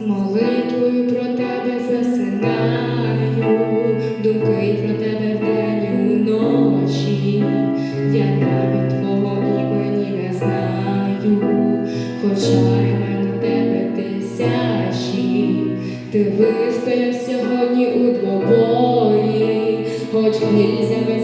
молитвою про тебе засинаю, думки про тебе вдень і уночі. Я навіть твого імені не знаю, хоча імен у тебе тисячі. Ти вистояв сьогодні у двобої, хоч грізями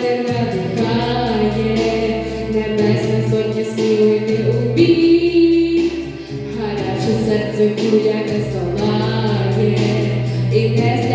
солдати надихає, небесна сотня сміливі у бій, гаряче серце куля не і не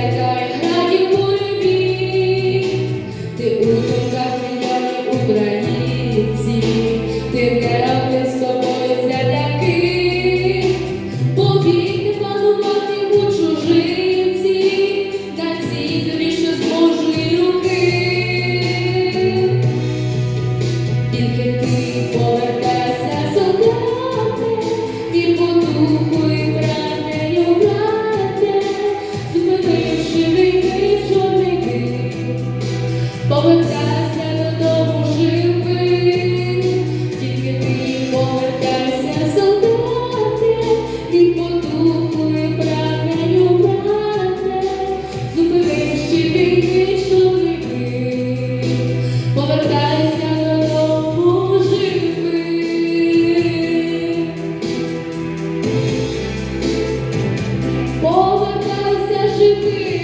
de que